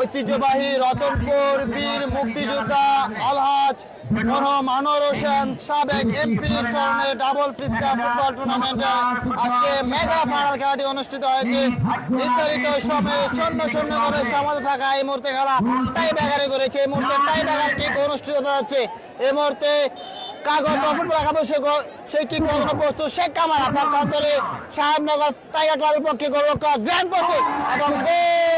ঐতিহ্যবাহী রতনপুর বীর মুক্তিযোদ্ধা আলহাজ মরহম আনোয়ার হোসেন সাবেক এমপি স্মরণে ডাবল ফ্রিজকা ফুটবল টুর্নামেন্টে আজকে মেগা ফাইনাল খেলাটি অনুষ্ঠিত হয়েছে। নির্ধারিত সময়ে শূন্য শূন্য করে থাকা এই মুহূর্তে খেলা টাই ব্যাগারে করেছে। এই মুহূর্তে টাই ব্যাগার কিক অনুষ্ঠিত হতে যাচ্ছে। এই মুহূর্তে কাগজ সেই কিক কখনো প্রস্তুত শেখ কামাল। আপনার সাহেবনগর টাইগার ক্লাবের পক্ষে গোলরক্ষক গ্র্যান্ড প্রস্তুত এবং গোল!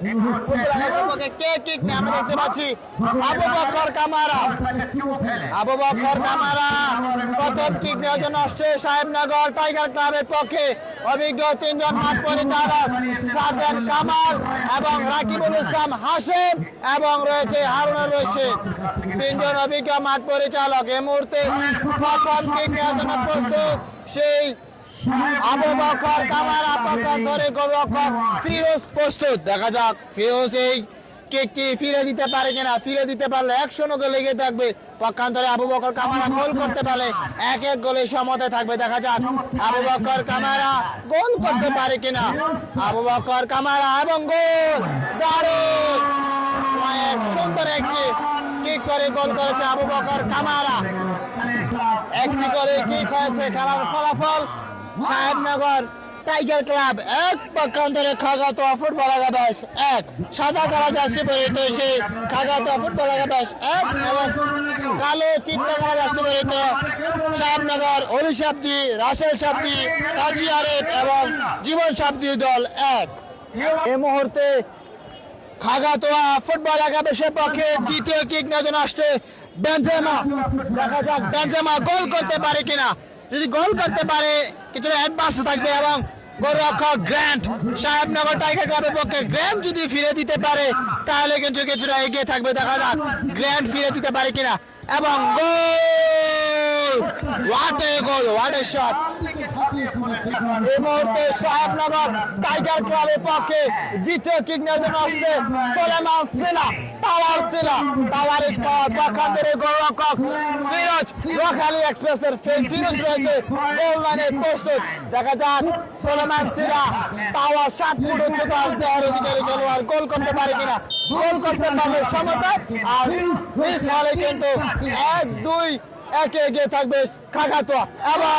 কে কিক আমরা দেখতে পাচ্ছি Abu Bakar Kamara. Abu Bakar Kamara প্রথম কিক নেওয়ার জন্য সাহেবনগর টাইগার ক্লাবের পক্ষে অভিজ্ঞ তিনজন মাঠ পরিচালক সার্জেন কামাল এবং রাকিবুল ইসলাম এবং রয়েছে হারুনা রশিদ। তিনজন অভিজ্ঞ মাঠ পরিচালক। এই মুহূর্তে প্রথম কিক নেওয়ার জন্য প্রস্তুত সেই আবু দেখা যাক, ফিরোজ এই কেকটি ফিরে দিতে পারে কিনা। ফিরে দিতে পারলে একশো লেগে থাকবে। পক্ষান্তরে আবু বকর কামারা গোল করতে এক এক গোলে সমতে থাকবে। দেখা যাক, আবু বকর কামারা গোল করতে পারে কিনা। আবু বকর কামারা এবং গোল। দারুণ! সুন্দর একটি করে গোল করেছে আবু বকর কামারা একটি করে কিক হয়েছে খেলার ফলাফল। সাহেবনগর টাইগার ক্লাব এক পক্ষান্তরে খাগাতো ফুটবল একাদশ, এক সাদা কালা জার্সি পরিহিত সেই খাগাতো ফুটবল একাদশ, এক এবং কালো চিত্র কালা জার্সি পরিহিত সাহেবনগর অলি রাসেল সাপ্তি কাজী আরেফ এবং জীবন সাপ্তি দল এক। এই মুহূর্তে খাগাতোয়া ফুটবল একাদশের পক্ষে দ্বিতীয় কিক জন্য আসছে বেনজেমা। দেখা যাক বেনজেমা গোল করতে পারে কিনা। যদি গোল করতে পারে, কিছুটা অ্যাডভান্স থাকবে এবং গোলরক্ষক গ্র্যান্ড সাহেবনগর টাইগার ক্লাবের পক্ষে গ্র্যান্ড যদি ফিরে দিতে পারে, তাহলে কিন্তু কিছুটা এগিয়ে থাকবে। দেখা যাক গ্র্যান্ড ফিরে দিতে পারে কিনা। এবং goal! What a goal what a shot মুহূর্তে সাহেবনগর টাইগার ক্লাবের পক্ষে দ্বিতীয় কিক জন্য আসছে Soleman Sina tower Sina tower square পক্ষান্তরে গোলরক্ষক ফিরোজ এক্সপ্রেসের ফিরোজ রয়েছে গোল লাইনে প্রস্তুত। দেখা যাক সোলেমান সিনা টাওয়ার সাত ফুট উচ্চতার দেহের অধিকারী খেলোয়াড় গোল করতে পারে কিনা। গোল করতে পারলে সমতা আর মিস হলে কিন্তু এক দুই একে এগিয়ে থাকবে খাগাতোয়া। এবং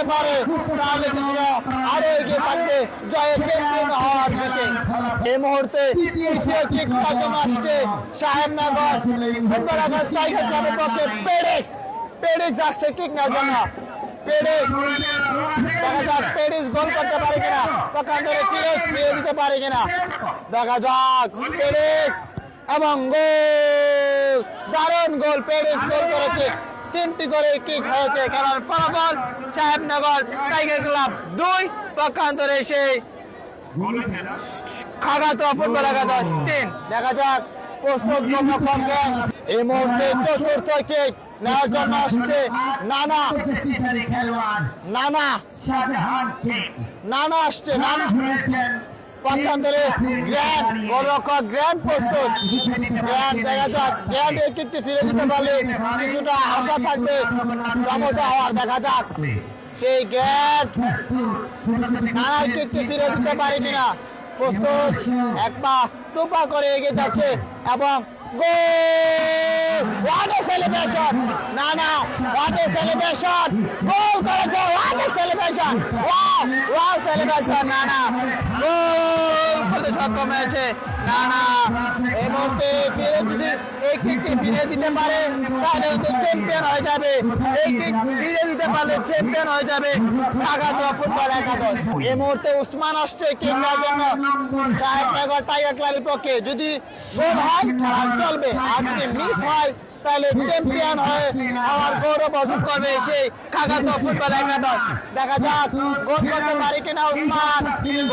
ফিরে দিতে পারে, তাহলে কিছুটা আরও এগিয়ে থাকবে। জয়ে চ্যাম্পিয়ন হওয়ার দিকে। এই মুহূর্তে তৃতীয় কিক আসছে সাহেবনগর ক্লাবের পক্ষে পেডেক্স পেডেক্স আসছে কিক নেওয়ার জন্য। দেখা যাক পেরিস গোল করতে পারে কিনা পারে কিনা। দেখা যাক পেরিস এবং গোল! দারুণ গোল পেরিস গোল করেছে। তিনটি করে কিক হয়েছে খেলার ফলাফল সাহেবনগর টাইগার ক্লাব দুই, পক্ষান্তরে সেই খাগাতোয়া ফুটবল একাদশ তিন। দেখা যাক প্রস্তুত গোলরক্ষক এই মুহূর্তে চতুর্থ কিক নেওয়ার জন্য আসছে নানা। নানা। নানা আসছে, নানা। পক্ষান্তরে গ্র্যান্ড গোলরক্ষক গ্র্যান্ড প্রস্তুত। গ্র্যান্ড দেখা যাক, গ্র্যান্ড কিকটি ফিরে দিতে পারলে কিছুটা আশা থাকবে হওয়ার দেখা যাক। সেই গেট নানার কিকটি ফিরে দিতে পারে কিনা? প্রস্তুত, এক পা, দু পা করে এগিয়ে যাচ্ছে এবং গোল! এ সেলিব্রেশন না না এ সেলিব্রেশন গোল করেছে what a celebration wow wow celebration না না গোল করতে সক্ষম হয়েছে না না এই মুহূর্তে ফিরে যদি এই কিকটি ফিরে দিতে পারে, তাহলে কিন্তু চ্যাম্পিয়ন হয়ে যাবে। এই কিক ফিরে দিতে পারলে চ্যাম্পিয়ন হয়ে যাবে ঢাকা ফুটবল একাদশ। এই মুহূর্তে উসমান আসছে কিক দেওয়ার জন্য সাহেবনগর টাইগার ক্লাবের পক্ষে যদি গোল হয়, খেলা চলবে। আর মিস হয় তাহলে চ্যাম্পিয়ন হয়ে আমার গৌরব অর্জন করবে সেই খাগাতো ফুটবল একাদশ। দেখা যাক, গোল করতে পারে কিনা উসমান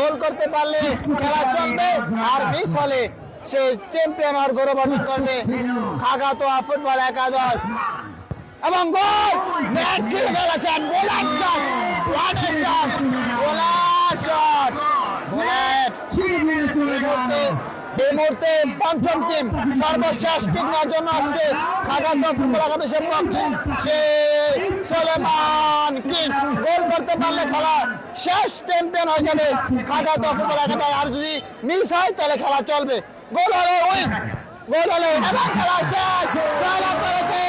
গোল করতে পারলে খেলা চলবে আর মিস হলে সে চ্যাম্পিয়ন হওয়ার গৌরব অর্জন করবে খাগাতোয়া ফুটবল একাদশ। এবং গোল! ম্যাচ ছিঁড়ে ফেলেছেন bowler shot. A shot. Bowler shot. Bowler এই মুহূর্তে পঞ্চম টিম সর্বশেষ টিম নেওয়ার জন্য আসছে খাগাতো ফুটবল একাদশের পক্ষে সে সোলেমান কিক গোল করতে পারলে খেলা শেষ চ্যাম্পিয়ন হয়ে যাবে খাগাতো ফুটবল একাদশ। আর যদি মিস হয়, তাহলে খেলা চলবে। গোল হলো উইন গোল হলো এবং খেলা শেষ। জয়লাভ করেছে